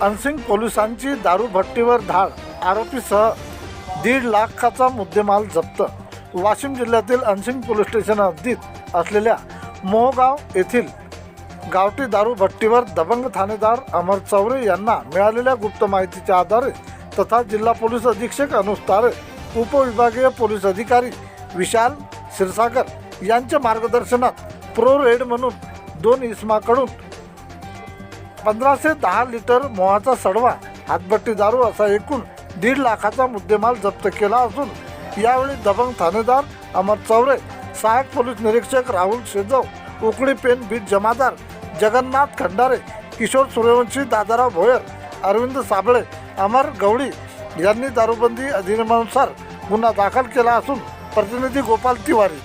Unseen पोलिसांची दारू भट्टीवर धाड आरोपीसह दीड लाखाचा मुद्देमाल जप्त. वाशिम जिल्ह्यातील अनसिंग पोलीस स्टेशन हद्दीत असलेल्या मोहगाव येथील गावठी दारू भट्टीवर दबंग थानेदार अमर चौरे यांना मिळालेल्या गुप्त माहितीच्या आधारे तथा जिल्हा पोलीस अधीक्षक अनुज तारे उपविभागीय पोलीस अधिकारी विशाल क्षीरसागर यांच्या मार्गदर्शनात प्रो रेड म्हणून दोन इसमाकडून पंधराशे दहा लिटर मोहाचा सडवा हातभट्टी दारू असा एकूण दीड लाखाचा मुद्देमाल जप्त केला असून यावेळी दबंग थानेदार अमर चौरे सहाय्यक पोलीस निरीक्षक राहुल शेजव उकडी पेन बीट जमादार जगन्नाथ खंडारे किशोर सूर्यवंशी दादाराव भोयर अरविंद साबळे अमर गवळी यांनी दारूबंदी अधिनियमानुसार गुन्हा दाखल केला असून प्रतिनिधी गोपाल तिवारी